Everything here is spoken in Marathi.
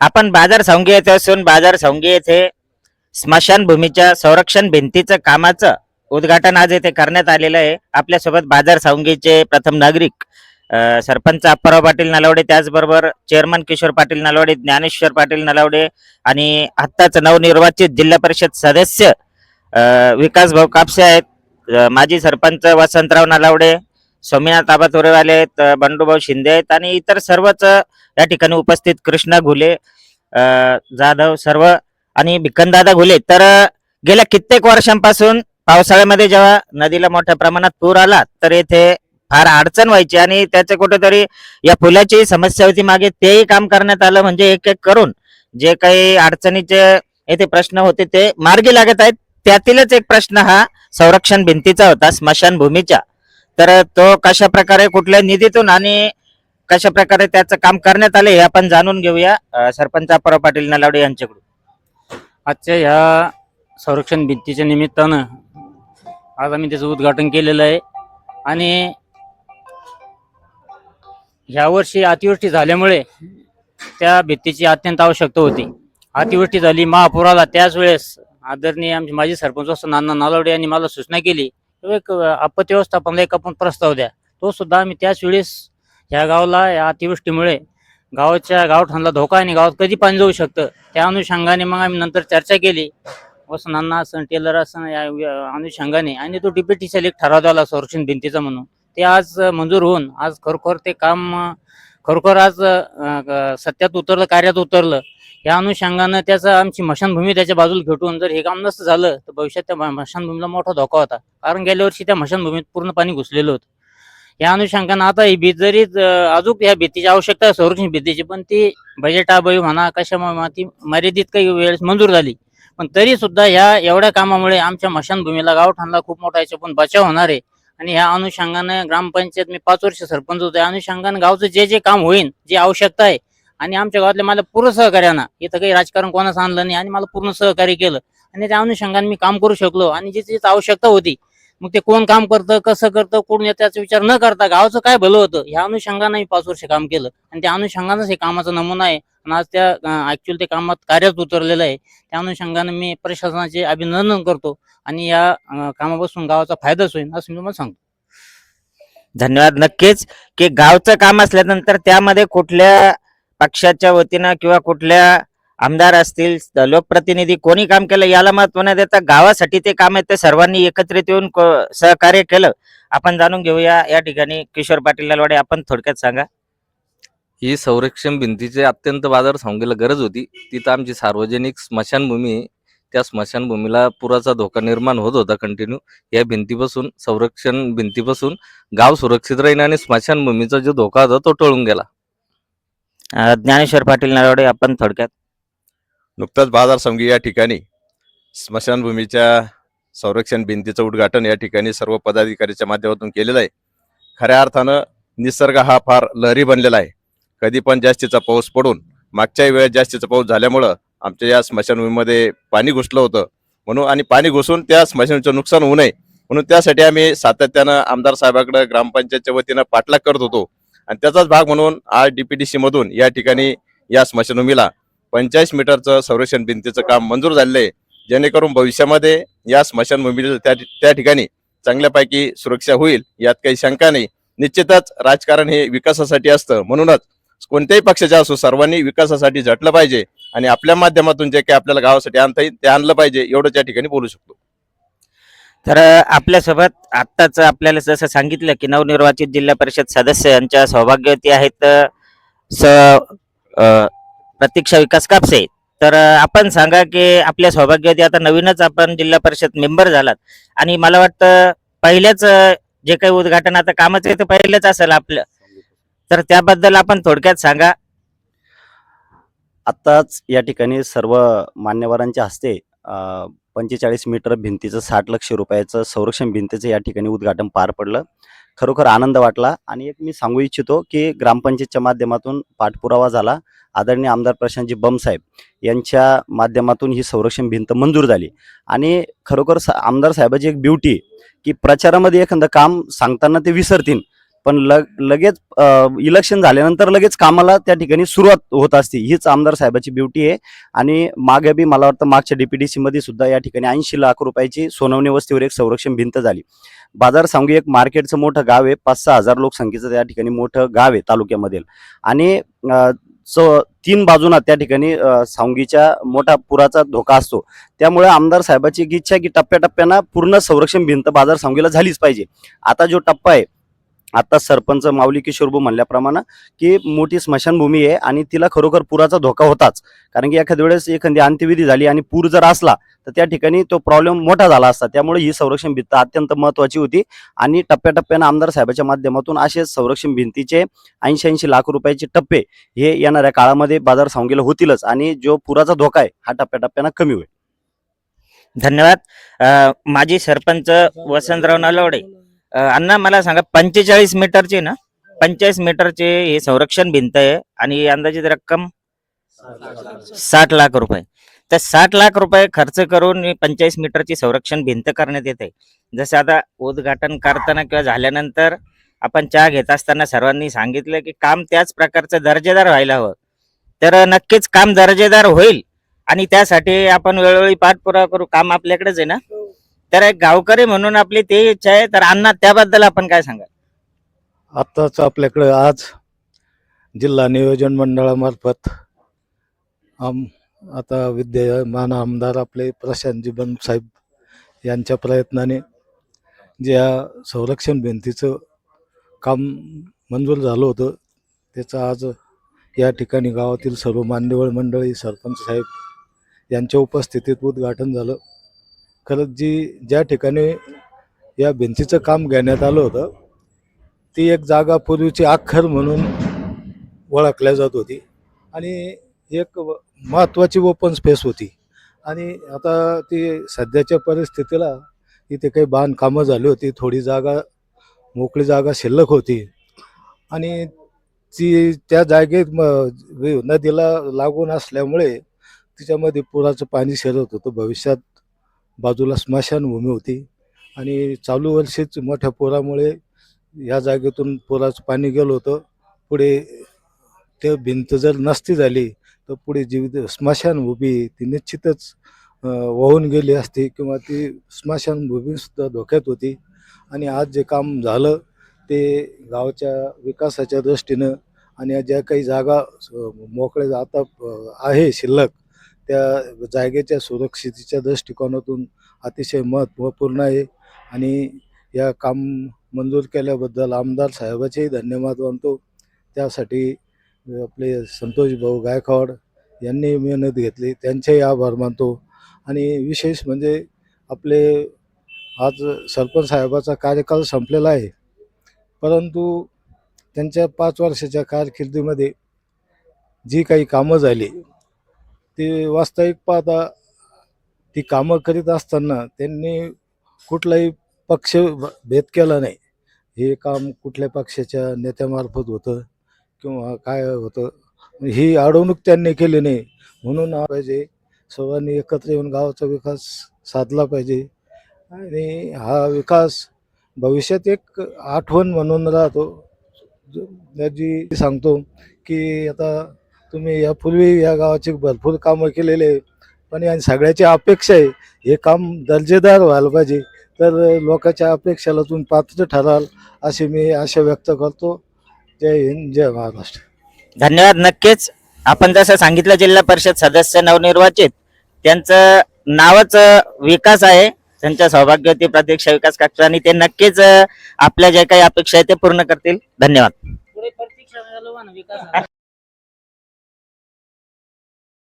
आपण बाजार संघी येथे असून बाजार संघी येथे स्मशानभूमीच्या संरक्षण भिंतीचं कामाचं उद्घाटन आज येथे करण्यात आलेलं आहे. आपल्यासोबत बाजार संघीचे प्रथम नागरिक सरपंच अप्पाराव पाटील नलावडे त्याचबरोबर चेअरमन किशोर पाटील नलावडे ज्ञानेश्वर पाटील नलावडे आणि आत्ताच नवनिर्वाचित जिल्हा परिषद सदस्य विकास भाऊ कापसे आहेत. माजी सरपंच वसंतराव नलावडे स्वामीनाथ आबा तोरेवाले आहेत बंडूभाऊ शिंदे आहेत आणि इतर सर्वच या ठिकाणी उपस्थित कृष्णा घुले जाधव सर्व आणि भिकनदादा घुले. तर गेल्या कित्येक वर्षांपासून पावसाळ्यामध्ये जेव्हा नदीला मोठ्या प्रमाणात पूर आला तर येथे फार अडचण व्हायची आणि त्याचे कुठेतरी या पुलाची समस्या होती मागे तेही काम करण्यात आलं म्हणजे एक एक करून जे काही अडचणीचे येथे प्रश्न होते ते मार्गी लागत आहेत. त्यातीलच एक प्रश्न हा संरक्षण भिंतीचा होता स्मशानभूमीच्या. तर तो कशा प्रकारे कुठल्या निधीतून आणि कशा प्रकारे त्याचं काम करण्यात आले हे आपण जाणून घेऊया अं, सरपंच अप्पाराव पाटील नलावडे यांच्याकडून. आजच्या ह्या संरक्षण भिंतीच्या निमित्तानं आज आम्ही त्याचं उद्घाटन केलेलं आहे. आणि ह्यावर्षी अतिवृष्टी झाल्यामुळे त्या भिंतीची अत्यंत आवश्यकता होती. अतिवृष्टी झाली महापुराला त्याच वेळेस आदरणीय आमचे माजी सरपंच असं नाना नालवडे यांनी मला सूचना केली एक आपत्ती व्यवस्थापनाला एक आपण प्रस्ताव द्या. तो सुद्धा आम्ही त्याच वेळेस ह्या गावाला या अतिवृष्टीमुळे गावाच्या गावठाणला धोका आणि गावात कधी पाणी जाऊ शकतं? त्या अनुषंगाने मग आम्ही नंतर चर्चा केली. वसनांना असं टेलर असं या अनुषंगाने. आणि तो डिप्युटी एक ठराव झाला संरक्षण भिंतीचा म्हणून. ते आज मंजूर होऊन आज खरोखर ते काम खरोखर आज सत्यात उतरलं कार्यात उतरलं या अनुषंगानं त्याचं आमची मशानभूमी त्याच्या बाजूला घेटून जर हे काम नसतं झालं तर भविष्यात त्या मशानभूमीला मोठा धोका होता. कारण गेल्या वर्षी त्या मशानभूमीत पूर्ण पाणी घुसलेलं होतं. या अनुषंगानं आता ही भीत जरी अजून या भीतीची आवश्यकता संरक्षण भीतीची पण ती बजेटाबाई म्हणा कशामुळे ती मर्यादित काही वेळेस मंजूर झाली. पण तरी सुद्धा ह्या एवढ्या कामामुळे आमच्या मशानभूमीला गावठाणला खूप मोठा याच्या पण बचाव होणार आहे. आणि ह्या अनुषंगानं ग्रामपंचायत मी पाच वर्ष सरपंच होतो अनुषंगानं गावचं जे जे काम होईल जे आवश्यकता आहे आणि आमच्या गावातल्या मला पूर्ण सहकार्यानं इथं काही राजकारण कोणाचं आणलं नाही आणि मला पूर्ण सहकार्य केलं आणि त्या अनुषंगाने मी काम करू शकलो आणि जी जी आवश्यकता होती मग ते कोण काम करतं कसं करतं कोण याचा विचार न करता गावचं काय भलं होतं? ह्या अनुषंगाने मी पाच वर्ष काम केलं. आणि त्या अनुषंगानंच हे कामाचा नमुना आहे. आणि आज त्या ऍक्च्युअल ते कामात कार्यात उतरलेलं आहे. त्या अनुषंगाने मी प्रशासनाचे अभिनंदन करतो. आणि या कामापासून गावाचा फायदाच होईल असं मी तुम्हाला सांगतो. धन्यवाद. नक्कीच की गावचं काम असल्यानंतर त्यामध्ये कुठल्या पक्षाच्या वतीनं किंवा कुठल्या आमदार असतील लोकप्रतिनिधी कोणी काम केलं याला महत्त्व न देता गावासाठी ते काम आहे ते सर्वांनी एकत्रित येऊन सहकार्य केलं. आपण जाणून घेऊया या ठिकाणी किशोर पाटील लालवाडे आपण थोडक्यात सांगा. ही संरक्षण भिंतीची अत्यंत बाजार सांगीला गरज होती. तिथं आमची सार्वजनिक स्मशानभूमी. त्या स्मशानभूमीला पुराचा धोका निर्माण होत होता कंटिन्यू या भिंतीपासून संरक्षण भिंतीपासून गाव सुरक्षित राहील आणि स्मशानभूमीचा जो धोका होता तो टळून गेला. ज्ञानेश्वर पाटील नारवडे आपण थोडक्यात. नुकताच बाजार संघी या ठिकाणी स्मशानभूमीच्या संरक्षण भिंतीचं उद्घाटन या ठिकाणी सर्व पदाधिकाऱ्याच्या माध्यमातून केलेलं आहे. खऱ्या अर्थानं निसर्ग हा फार लहरी बनलेला आहे. कधी पण जास्तीचा पाऊस पडून मागच्याही वेळेस जास्तीचा पाऊस झाल्यामुळं आमच्या या स्मशानभूमीमध्ये पाणी घुसलं होतं. म्हणून आणि पाणी घुसून त्या स्मशानचं नुकसान होऊ नये. म्हणून त्यासाठी आम्ही सातत्यानं आमदार साहेबाकडे ग्रामपंचायतच्या वतीनं पाठलाग करत होतो. आणि त्याचाच भाग म्हणून आज डीपीडीसी मधून या ठिकाणी या स्मशानभूमीला पंचाळीस मीटरचं संरक्षण भिंतीचं काम मंजूर झालेलं आहे. जेणेकरून भविष्यामध्ये या स्मशानभूमीचं त्या त्या ठिकाणी चांगल्यापैकी सुरक्षा होईल यात काही शंका नाही. निश्चितच राजकारण हे विकासासाठी असतं. म्हणूनच कोणत्याही पक्षाच्या असो सर्वांनी विकासासाठी झटलं पाहिजे आणि आपल्या माध्यमातून जे काही आपल्याला गावासाठी आणता येईल ते आणलं पाहिजे एवढं त्या ठिकाणी बोलू शकतो. तर आपल्यासोबत आत्ताच आपल्याला जसं सांगितलं की नवनिर्वाचित जिल्हा परिषद सदस्य यांच्या सौभाग्यवती आहेत स अं, प्रतीक्षा विकास कापसे. तर आपण सांगा की आपल्या सौभाग्यवती आता नवीनच आपण जिल्हा परिषद मेंबर झालात. आणि मला वाटतं पहिल्याच जे काही उद्घाटन आता कामच आहे ते पहिलंच असेल आपलं. तर त्याबद्दल आपण थोडक्यात सांगा. आत्ताच या ठिकाणी सर्व मान्यवरांच्या हस्ते पंचेचाळीस मीटर भिंतीचं साठ लक्ष रुपयाचं संरक्षण भिंतीचं या ठिकाणी उद्घाटन पार पडलं. खरोखर आनंद वाटला. आणि एक मी सांगू इच्छितो की ग्रामपंचायतच्या माध्यमातून पाठपुरावा झाला. आदरणीय आमदार प्रशांतजी बमसाहेब यांच्या माध्यमातून ही संरक्षण भिंत मंजूर झाली. आणि खरोखर सा- आमदार साहेबाची एक ब्युटी की प्रचारामध्ये एखादं काम सांगताना ते विसरतील. पण लग लगेच इलेक्शन झाल्यानंतर लगेच कामाला त्या ठिकाणी सुरुवात होत असते. हीच आमदार साहेबाची ब्युटी आहे. आणि मागे बी मला वाटतं मागच्या डीपीडीसी मध्ये सुद्धा या ठिकाणी ऐंशी लाख रुपयाची सोनवणी वस्तीवर एक संरक्षण भिंत झाली. बाजार सांगू एक मार्केटचं मोठं गाव आहे. पाच सहा हजार लोकसंख्येचं त्या ठिकाणी मोठं गाव आहे तालुक्यामधील. आणि सो तीन बाजूना त्या ठिकाणी सावंगीच्या मोठा पुराचा धोका असतो. त्यामुळे आमदार साहेबाची इच्छा की टप्प्याटप्प्यानं पूर्ण संरक्षण भिंत बाजार सावंगीला झालीच पाहिजे. आता जो टप्पा आहे आता सरपंच माऊली किशोरबू म्हणल्याप्रमाणे की मोठी स्मशानभूमी आहे आणि तिला खरोखर पुराचा धोका होताच. कारण की एखाद्या वेळेस एखादी अंत्यविधी झाली आणि पूर जर असला तर त्या ठिकाणी तो प्रॉब्लेम मोठा झाला असता. त्यामुळे ही संरक्षण भिंत अत्यंत महत्वाची होती. आणि टप्प्याटप्प्यानं आमदार साहेबाच्या माध्यमातून असे संरक्षण भिंतीचे ऐंशी ऐंशी लाख रुपयाचे टप्पे हे येणाऱ्या काळामध्ये बाजार सांगेला होतीलच. आणि जो पुराचा धोका आहे हा टप्प्याटप्प्यानं कमी होईल. धन्यवाद. माजी सरपंच वसंतराव नलवडे. अण्णा मला सांगा पंचेचाळीस मीटरचे ना पंचेचाळीस मीटरचे हे संरक्षण भिंत आहे आणि अंदाजित रक्कम साठ लाख रुपये. तर साठ लाख रुपये खर्च करून पंचेचाळीस मीटरची संरक्षण भिंत करण्यात येते. जसं आता उद्घाटन करताना किंवा झाल्यानंतर आपण चहा घेत असताना सर्वांनी सांगितलं की काम त्याच प्रकारचं दर्जेदार व्हायला हवं. तर नक्कीच काम दर्जेदार होईल आणि त्यासाठी आपण वेळोवेळी पाठपुरावा करू. काम आपल्याकडेच आहे ना? तर एक गावकरी म्हणून आपली ते इच्छा आहे. तर अण्णा त्याबद्दल आपण काय सांगाल? आत्ताच आपल्याकडे आज जिल्हा नियोजन मंडळामार्फत आम आता विद्यमान आमदार आपले प्रशांतजी जीवन साहेब यांच्या प्रयत्नाने ज्या संरक्षण भिंतीचं काम मंजूर झालं होतं त्याचं आज या ठिकाणी गावातील सर्व मान्यवळ मंडळी सरपंच साहेब यांच्या उपस्थितीत उद्घाटन झालं. खरंच जी ज्या ठिकाणी या भिंतीचं काम घेण्यात आलं होतं ती एक जागा पूर्वीची आखर म्हणून ओळखल्या जात होती. आणि एक महत्त्वाची ओपन स्पेस होती. आणि आता ती सध्याच्या परिस्थितीला इथे काही बांधकामं झाली होती थोडी जागा मोकळी जागा शिल्लक होती. आणि ती त्या जागेत म वि- नदीला लागून असल्यामुळे तिच्यामध्ये पुराचं पाणी शिरत होतं. भविष्यात बाजूला स्मशानभूमी होती. आणि चालू वर्षीच मोठ्या पुरामुळे या जागेतून पुराचं पाणी गेलं होतं. पुढे ते भिंत जर नसती झाली तर पुढे जीवित स्मशानभूमी ती निश्चितच वाहून गेली असती किंवा ती स्मशानभूमीसुद्धा धोक्यात होती. आणि आज जे काम झालं ते गावच्या विकासाच्या दृष्टीनं आणि या ज्या काही जागा मोकळ्या आता आहे शिल्लक त्या जागेच्या सुरक्षितेच्या दृष्टिकोनातून अतिशय महत्त्वपूर्ण आहे. आणि या काम मंजूर केल्याबद्दल आमदार साहेबाचेही धन्यवाद मानतो. त्यासाठी आपले संतोष भाऊ गायकवाड यांनी मेहनत घेतली त्यांचेही आभार मानतो. आणि विशेष म्हणजे आपले आज सरपंच साहेबाचा कार्यकाल संपलेला आहे. परंतु त्यांच्या पाच वर्षाच्या कारकिर्दीमध्ये जी काही कामं झाली ती वास्तविक पाहता ती कामं करीत असताना त्यांनी कुठलाही पक्ष भेद केला नाही. हे काम कुठल्या पक्षाच्या नेत्यामार्फत होतं किंवा काय होतं ही अडवणूक त्यांनी केली नाही. म्हणून पाहिजे सर्वांनी एकत्र येऊन गावाचा विकास साधला पाहिजे. आणि हा विकास भविष्यात एक आठवण म्हणून राहतो. जी सांगतो की आता तुम्ही यापूर्वी या गावाची भरपूर कामं केलेले आहे पण या सगळ्याची अपेक्षा आहे हे काम दर्जेदार व्हायला पाहिजे. तर लोकांच्या अपेक्षेला तुम्ही पात्र ठराल अशी मी आशा व्यक्त करतो. जय हिंद जय महाराष्ट्र. धन्यवाद. नक्कीच. आपण जसं सांगितलं जिल्हा परिषद सदस्य नवनिर्वाचित. त्यांचं नावच विकास आहे. त्यांच्या सौभाग्यवती प्रत्यक्ष विकास कक्ष. आणि ते नक्कीच आपल्या ज्या काही अपेक्षा आहेत ते पूर्ण करतील. धन्यवाद.